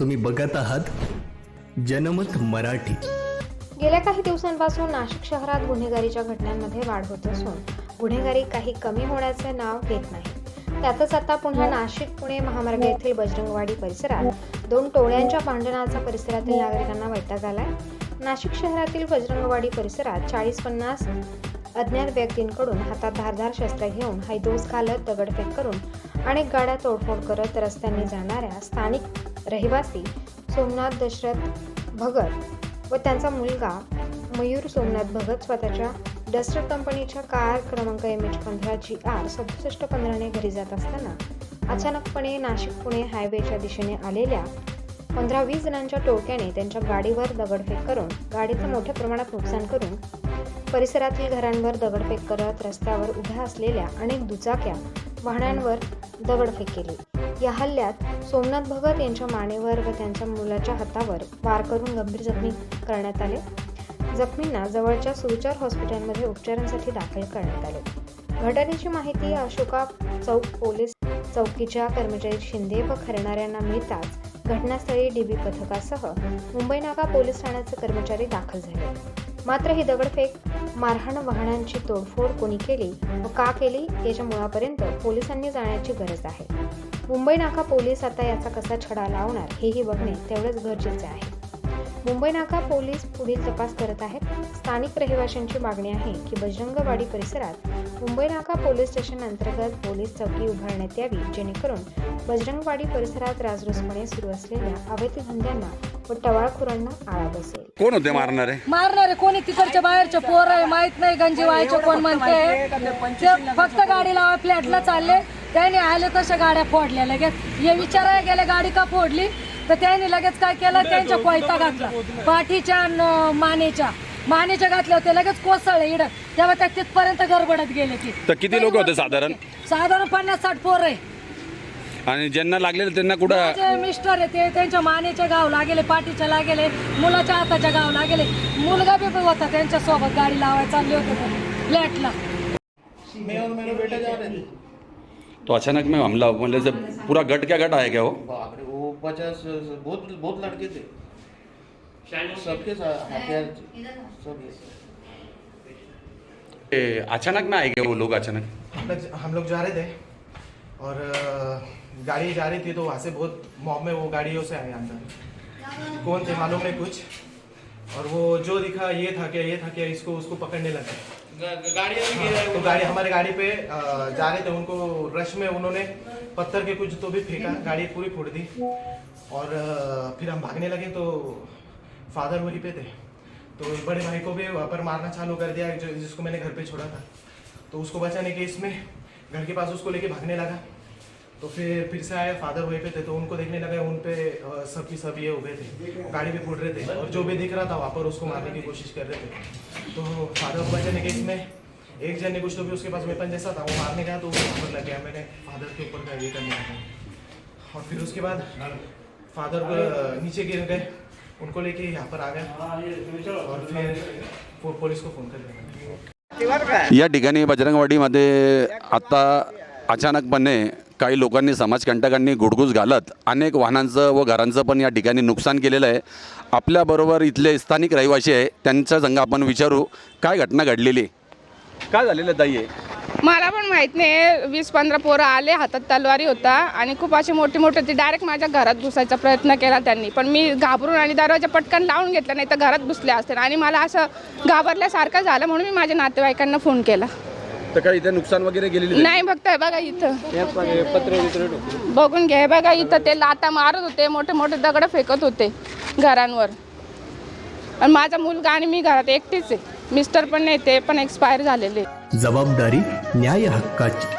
तुम्ही बघत आहात जनमत मराठी. गेल्या काही दिवसांपासून नाशिक शहरात गुन्हेगारीच्या घटनांमध्ये वाढ होत असून गुन्हेगारी काही कमी होण्याचे नाव घेत नाही. त्यातच आता पुन्हा नाशिक पुणे महामार्ग येथील बजरंगवाडी परिसरात दोन टोळ्यांच्या भांडणाचा परिसरातील नागरिकांना वैताग आलाय. नाशिक शहरातील बजरंगवाडी परिसरात चाळीस पन्नास अज्ञात व्यक्तींकडून हातात धारधार शस्त्र घेऊन हैदोस घालत दगडफेक करून अनेक गाड्या तोडफोड करत रस्त्यांनी जाणाऱ्या स्थानिक रहिवासी सोमनाथ दशरथ भगत व त्यांचा मुलगा मयूर सोमनाथ भगत स्वतःच्या डस्टर कंपनीच्या कार क्रमांक एम एच पंधरा जी आर सदुसष्ट पंधराने घरी जात असताना अचानकपणे नाशिक पुणे हायवेच्या दिशेने आलेल्या पंधरा वीस जणांच्या टोक्याने त्यांच्या गाडीवर दगडफेक करून गाडीचं मोठ्या प्रमाणात नुकसान करून परिसरातील घरांवर दगडफेक करत रस्त्यावर उभ्या असलेल्या अनेक दुचाक्या वाहनांवर दगडफेक केली. या हल्ल्यात सोमनाथ भगत यांच्या मानेवर व त्यांच्या मुलाच्या हातावर वार करून गंभीर जखमी करण्यात आले. जखमींना जवळच्या सुविचार हॉस्पिटलमध्ये उपचारांसाठी दाखल करण्यात आले. घटनेची माहिती अशोका चौक पोलीस चौकीच्या कर्मचारी शिंदे व खरणाऱ्यांना मिळताच घटनास्थळी डीबी पथकासह मुंबई नाका पोलीस ठाण्याचे कर्मचारी दाखल झाले. मात्र ही दगडफेक मारहाण वाहनांची तोडफोड कोणी केली व का केली याच्या मुळापर्यंत पोलिसांनी जाण्याची गरज आहे. मुंबई नाका पोलीस आता याचा कसा छडा लावणार? हेही बघणे तेवढेच गरजेचे आहे. मुंबई नाका पोलीस पुढील तपास करत आहेत. स्थानिक रहिवाशांची मागणी आहे की बजरंगवाडी परिसरात मुंबई नाका पोलीस स्टेशन अंतर्गत पोलीस चौकी उभारण्यात यावी जेणेकरून बजरंगवाडी परिसरात राजरोसपणे सुरू असलेल्या अवैध धंद्यांना व टवाळखोरांना आळा बसेल. कोण होते मारणारे? मारणारे कोणी? तिकडच्या बाहेरचे पोर आहे माहीत नाही गंजी व्हायचे कोण म्हणते. ते फक्त गाडी लावा फ्लॅटला चालले. त्याने आले तशा गाड्या फोडल्या लगेच. हे विचारायला गेले गाडी का फोडली? तर त्याने लगेच काय केलं? त्यांच्या कोयता घातला. पाठीच्या मानेच्या. मानेच्या घातल्या होत्या लगेच कोसळले इड तेव्हा त्या तिथपर्यंत गडबडत गेले ती. तर किती लोक होते साधारण? साधारण पन्नास साठ पोर आहे. आणि ज्यांना लागलेलं त्यांना कुठं माझे मिस्टर आहे ते त्यांच्या मानेच्या गाव लागेले पाठीच्या लागेले मुलाच्या हाताच्या गाव लागेले. मुलगा बी होता त्यांच्यासोबत गाडी लावायला चालली होती. फ्लॅटला तो अचानक में हमला मतलब जब पूरा गट क्या गट आया क्या वो? बाप रे वो पचास बहुत बहुत लड़के थे। सबके साथ हथियार थे, सब ये। अचानक में आए क्या वो लोग अचानक? हम लोग जा रहे थे और गाड़ी जा रही थी तो वहाँ से बहुत मॉब में वो गाड़ियों से आए अंदर। कौन थे? मालूम नहीं कुछ। और वो जो दिखा ये था क्या ये था क्या इसको उसको पकड़ने लगे। गाड़ियाँ भी गिरा है तो गाड़ी हमारे गाड़ी पे जा रहे थे उनको रश में उन्होंने पत्थर के कुछ तो भी फेंका गाड़ी पूरी फोड़ दी। और फिर हम भागने लगे तो फादर वहीं पे थे। तो बड़े भाई को भी वहाँ पर मारना चालू कर दिया जो जिसको मैंने घर पे छोड़ा था। तो उसको बचाने के इसमें घर के पास उसको लेके भागने लगा। तो फिर फिर से आए फादर वहीं पे थे तो उनको देखने लगे उन पे सभी सब ये हो उभे थे गाड़ी भी फूट रहे थे और जो भी दिख रहा था वहाँ पर उसको मारने की कोशिश कर रहे थे। तो फादर को बचाने केस में एक जन ने कुछ तो भी उसके पास वेपन जैसा था वो मारने गया तो वहाँ पर लग गया मैंने फादर के ऊपर का ये करने लगा। और फिर उसके बाद फादर को नीचे गिर गए उनको लेके यहाँ पर आ गए और फिर पुलिस को फ़ोन कर दिया या ठिकाणी बजरंगवाडीमध्ये आता अचानकपणे काही लोकांनी समाजकंटकांनी गुडगुज घालत अनेक वाहनांचं व घरांचं पण या ठिकाणी नुकसान केलेलं आहे. आपल्याबरोबर इथले स्थानिक रहिवासी आहे त्यांच्या संग आपण विचारू काय घटना घडलेली? आहे? काय झालेलं आहे ताई हे? मला पण माहीत नाही. वीस पंधरा पोरं आले हातात तलवारी होता आणि खूप असे मोठे मोठे ते डायरेक्ट माझ्या घरात घुसायचा प्रयत्न केला त्यांनी. पण मी घाबरून आणि दरवाजा पटकन लावून घेतला नाही तर घरात घुसले असते. आणि मला असं घाबरल्यासारखं झालं म्हणून मी माझ्या नातेवाईकांना फोन केला. तर काय इथे नुकसान वगैरे केलेली नाही? बघताय बघा इथं. बघून घे बघा इथं ते लाता मारत होते मोठे मोठे दगड फेकत होते घरांवर. आणि माझा मुलगा आणि मी घरात एकटीच आहे. मिस्टर पण नाही ते पण एक्सपायर झालेले जबाबदारी न्याय हक्काची.